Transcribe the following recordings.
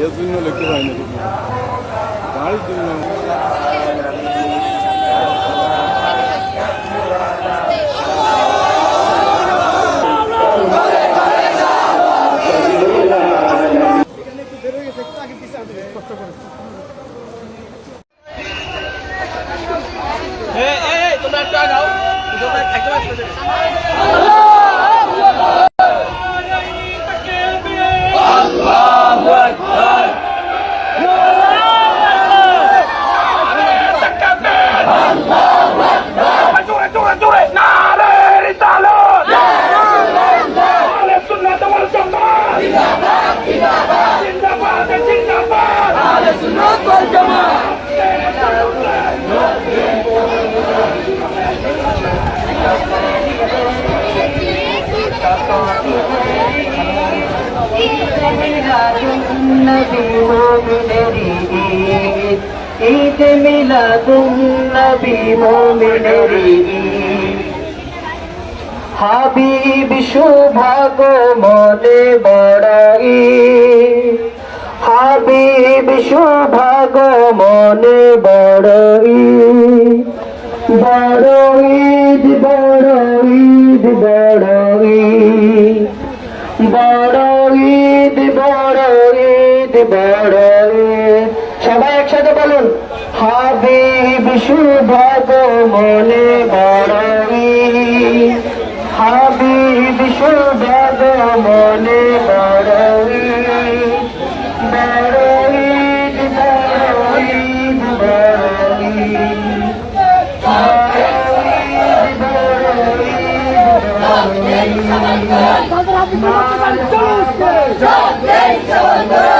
এর জন্য লিখতে পারি না। কিছু গাড়ির জন্য Dure, নবী মোমিনের ঈদ ঈদ মিলাদুন নবী মোমিনের ঈদ মনে বড়াই। হাবিব সুভাগ মনে বড়াই। বড় ঈদ বড় ঈদ বড় বড় সবাই একসাথে বলুন হাবিব সুভাগ মনে বড় ঈদ হাবিব সুভাগ মনে বড় ঈদ বড় ঈদ বড় ঈদ বড় ঈদ তিনি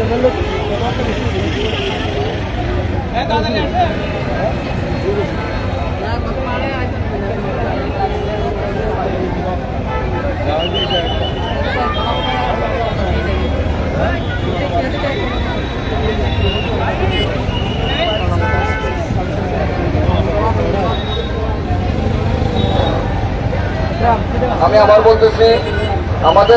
সকলিদেরই আমি আবার বলতেছি আমাদের